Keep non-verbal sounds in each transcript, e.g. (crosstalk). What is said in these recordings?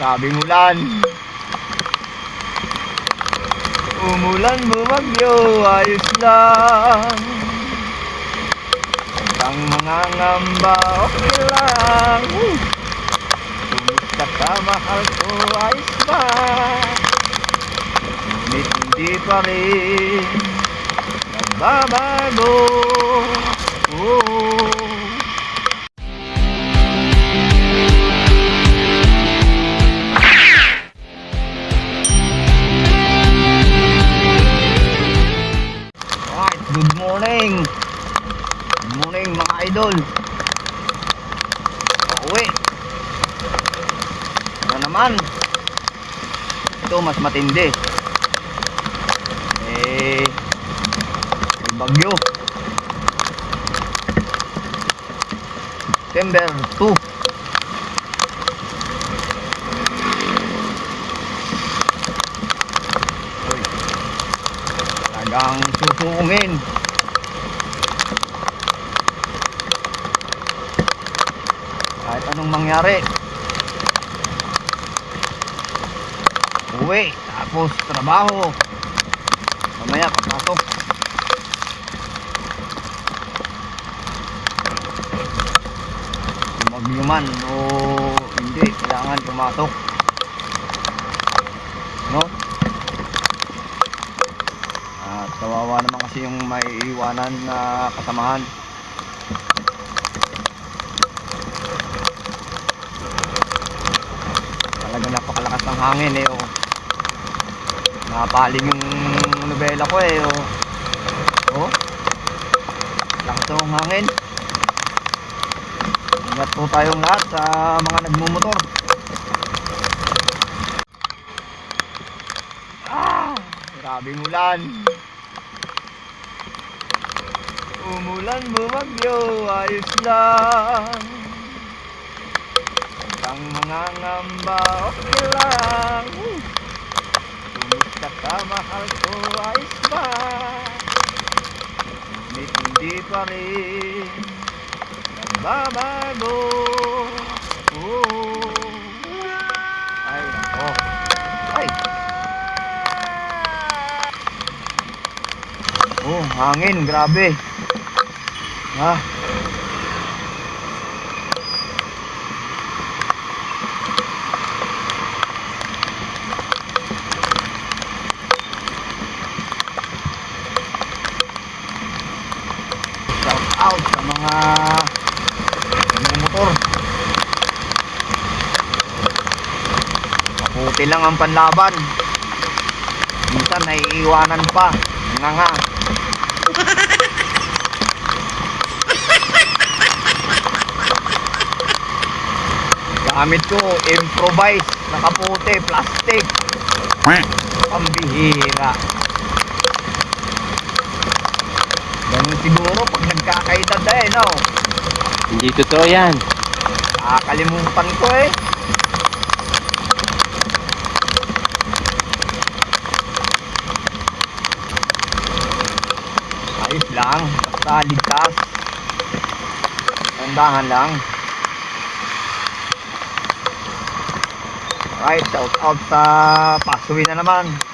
Sabing ulan. Umulan bumagyo, ayos lang. Ang mga ngamba, okay lang. Kumusta ka, mahal ko, ayos ba? Ngunit hindi pa rin nagbabago. Oh. Morning. Good morning mga idol. Pauwi. Ano naman? Ito mas matindi. Eh, may bagyo. September 2. Uy. Talagang susungin. Anong mangyari. Uwi, tapos trabaho. Mamaya papasok. Lumagyo man o hindi, kailangan pumasok. No? At kawawa naman kasi yung may iwanan na kasamahan. Hangin eh. Oh. Napaling yung nobela ko eh. Oh. Oh. Lakas ng hangin. Ingat po tayong lahat sa mga nagmumotor. Ah, grabing ulan. Umulan bumagyo, ayos lang. Ang mga ngamba, okay lang. Woo! Kumusta ka, mahal ko, ayos ba? Ngunit hindi pa rin nagbabago. Oh. Ay, nako. Ay. Oh, hangin, grabe. Ah. Shout out sa mga motor. Maputi lang ang panlaban. Minsan naiiwanan pa. Nga nga. Gamit ko, improvise, nakaputi, plastic. Pambihira. Siguro pag nagkakaedad na eh, no? Hindi totoo yan. Nakakalimutan ko eh. Ayos lang. Basta ligtas. Tandahan lang. Alright, shout out sa Pasui na naman.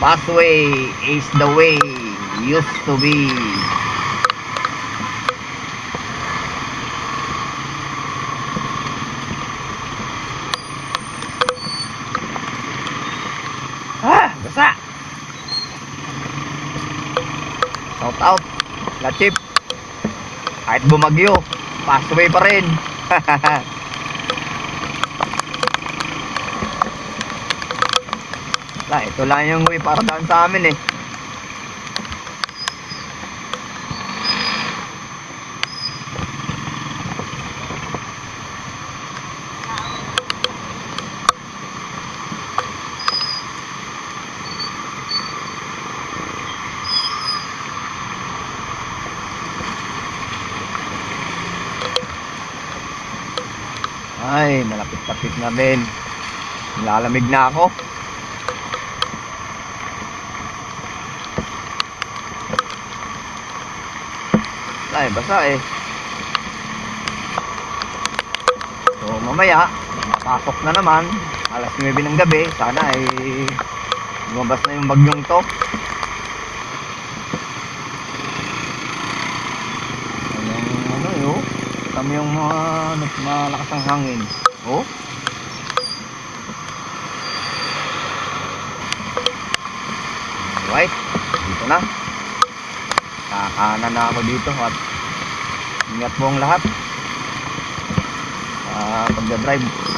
Pathway is the way used to be. Ah, basa. Shout out. La chip. Kahit bumagyo, pathway pa rin. (laughs) Wala, ito lang yung way para daan sa amin eh. Ay, malapit-lapit na din. Lalamig na ako. Ay, basa eh. So, mamaya, pasok na naman. Alas 9 ng gabi. Sana ay lumabas na yung bagyong to. Ayun, ano yun? Kami yung mga ano, malakas ang hangin. Oh? Alright, dito na. Kakanan na ako dito at ingat po ang lahat. Ah, pagdadrive.